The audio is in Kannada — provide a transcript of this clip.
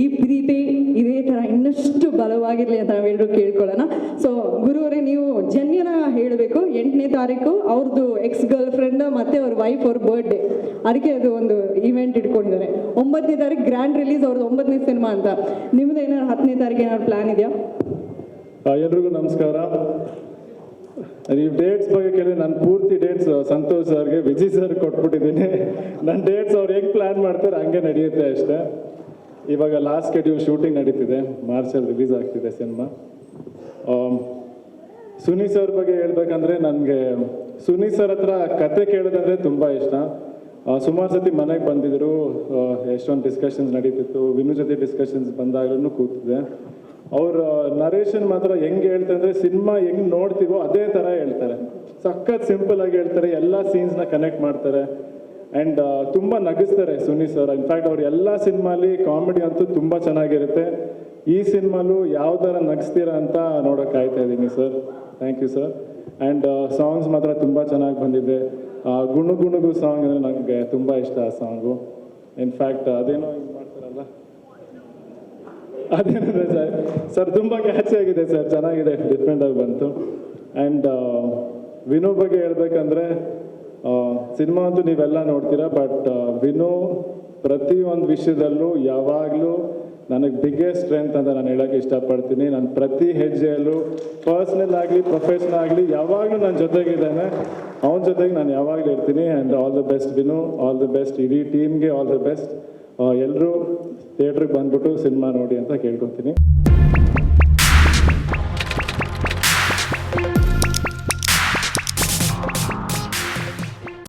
ಈ ಪ್ರೀತಿ ಇದೇ ಥರ ಇನ್ನಷ್ಟು ಬಲವಾಗಿರಲಿ ಅಂತ ನಾವೆಲ್ಲರೂ ಕೇಳ್ಕೊಳ್ಳೋಣ. ಸೊ ಗುರುವರೇ, ನೀವು ಜನ್ಯನ ಹೇಳಬೇಕು. ಎಂಟನೇ ತಾರೀಕು ಅವ್ರದ್ದು ಎಕ್ಸ್ ಗರ್ಲ್ ಫ್ರೆಂಡ್ ಮತ್ತೆ ಅವ್ರ ವೈಫ್ ಅವ್ರ ಬರ್ಡೇ ಅದಕ್ಕೆ ಅದು ಒಂದು ಇವೆಂಟ್ ಇಟ್ಕೊಂಡಿದ್ದಾರೆ. ಒಂಬತ್ತನೇ ತಾರೀಕು ಗ್ರ್ಯಾಂಡ್ ರಿಲೀಸ್ ಅವ್ರದ್ದು ಒಂಬತ್ತನೇ ಸಿನಿಮಾ ಅಂತ. ನಿಮ್ದು ಏನಾದ್ರು ಹತ್ತನೇ ತಾರೀಕು ಏನಾದ್ರು ಪ್ಲಾನ್ ಇದೆಯಾ? ಎಲ್ರಿಗೂ ನಮಸ್ಕಾರ. ನೀವು ಡೇಟ್ಸ್ ಬಗ್ಗೆ ಕೇಳಿದ್ರೆ ನಾನು ಪೂರ್ತಿ ಡೇಟ್ಸ್ ಸಂತೋಷ್ ಸರ್ಗೆ ವಿಜಯ್ ಸರ್ ಕೊಟ್ಬಿಟ್ಟಿದ್ದೀನಿ. ನನ್ನ ಡೇಟ್ಸ್ ಅವ್ರು ಹೆಂಗೆ ಪ್ಲ್ಯಾನ್ ಮಾಡ್ತಾರೆ, ಹಂಗೆ ನಡೆಯುತ್ತೆ ಅಷ್ಟೇ. ಇವಾಗ ಲಾಸ್ಟ್ ಶೆಡ್ಯೂಲ್ ಶೂಟಿಂಗ್ ನಡೀತಿದೆ. ಮಾರ್ಚಲ್ಲಿ ರಿಲೀಸ್ ಆಗ್ತಿದೆ ಸಿನಿಮಾ ಸುನಿ ಸರ್ ಬಗ್ಗೆ ಹೇಳ್ಬೇಕಂದ್ರೆ ನನಗೆ, ಸುನಿ ಸರ್ ಹತ್ರ ಕತೆ ಕೇಳೋದಂದ್ರೆ ತುಂಬ ಇಷ್ಟ. ಸುಮಾರು ಸತಿ ಮನೆಗೆ ಬಂದಿದ್ರು. ಎಷ್ಟೊಂದು ಡಿಸ್ಕಷನ್ಸ್ ನಡೀತಿತ್ತು. ವಿನು ಜೊತೆ ಡಿಸ್ಕಷನ್ಸ್ ಬಂದಾಗ್ಲೂ ಕೂತಿದೆ ಅವ್ರ ನರೇಷನ್ ಮಾತ್ರ ಹೆಂಗೆ ಹೇಳ್ತಾರೆ ಸಿನಿಮಾ ಹೆಂಗ್ ನೋಡ್ತೀವೋ ಅದೇ ತರ ಹೇಳ್ತಾರೆ. ಸಖತ್ ಸಿಂಪಲ್ ಆಗಿ ಹೇಳ್ತಾರೆ. ಎಲ್ಲ ಸೀನ್ಸ್ನ ಕನೆಕ್ಟ್ ಮಾಡ್ತಾರೆ. ಅಂಡ್ ತುಂಬ ನಗಿಸ್ತಾರೆ ಸುನಿ ಸರ್. ಇನ್ಫ್ಯಾಕ್ಟ್ ಅವ್ರ ಎಲ್ಲ ಸಿನಿಮಾಲಿ ಕಾಮಿಡಿ ಅಂತೂ ತುಂಬ ಚೆನ್ನಾಗಿರುತ್ತೆ. ಈ ಸಿನಿಮಾಲು ಯಾವ ಥರ ನಗಿಸ್ತೀರಾ ಅಂತ ನೋಡೋಕೆ ಕಾಯ್ತಾ ಇದ್ದೀನಿ sir. Thank you sir and songs ಮಾತ್ರ ತುಂಬ ಚೆನ್ನಾಗಿ ಬಂದಿದೆ. ಗುಣು ಗುಣುಗು ಸಾಂಗ್ ಅಂದರೆ ನನಗೆ ತುಂಬ ಇಷ್ಟ ಆ ಸಾಂಗು ಇನ್ಫ್ಯಾಕ್ಟ್ ಅದೇನೋ ಹಿಂಗೆ ಮಾಡ್ತಾರಲ್ಲ. ಅದೇನಿದೆ ಸರ್. ಸರ್, ತುಂಬ ಕ್ಯಾಚ್ ಆಗಿದೆ ಸರ್. ಚೆನ್ನಾಗಿದೆ. ಡಿಫ್ರೆಂಟಾಗಿ ಬಂತು. ಆ್ಯಂಡ್ ವಿನೋ ಬಗ್ಗೆ ಹೇಳ್ಬೇಕಂದ್ರೆ ಸಿನಿಮಾ ಅಂತೂ ನೀವೆಲ್ಲ ನೋಡ್ತೀರಾ ಬಟ್ ವಿನು ಪ್ರತಿಯೊಂದು ವಿಷಯದಲ್ಲೂ ಯಾವಾಗಲೂ ನನಗೆ ಬಿಗ್ಗೆಸ್ಟ್ ಸ್ಟ್ರೆಂತ್ ಅಂತ ನಾನು ಹೇಳೋಕ್ಕೆ ಇಷ್ಟಪಡ್ತೀನಿ. ನಾನು ಪ್ರತಿ ಹೆಜ್ಜೆಯಲ್ಲೂ ಪರ್ಸ್ನಲ್ ಆಗಲಿ ಪ್ರೊಫೆಷನಲ್ ಆಗಲಿ ಯಾವಾಗಲೂ ನನ್ನ ಜೊತೆಗಿದ್ದಾನೆ. ಅವನ ಜೊತೆಗೆ ನಾನು ಯಾವಾಗಲೂ ಇರ್ತೀನಿ and all the best Vinu all the best ಇಡೀ ಟೀಮ್ಗೆ ಆಲ್ ದ ಬೆಸ್ಟ್ ಎಲ್ಲರೂ ಥಿಯೇಟ್ರಿಗೆ ಬಂದ್ಬಿಟ್ಟು ಸಿನಿಮಾ ನೋಡಿ ಅಂತ ಕೇಳ್ಕೊತೀನಿ.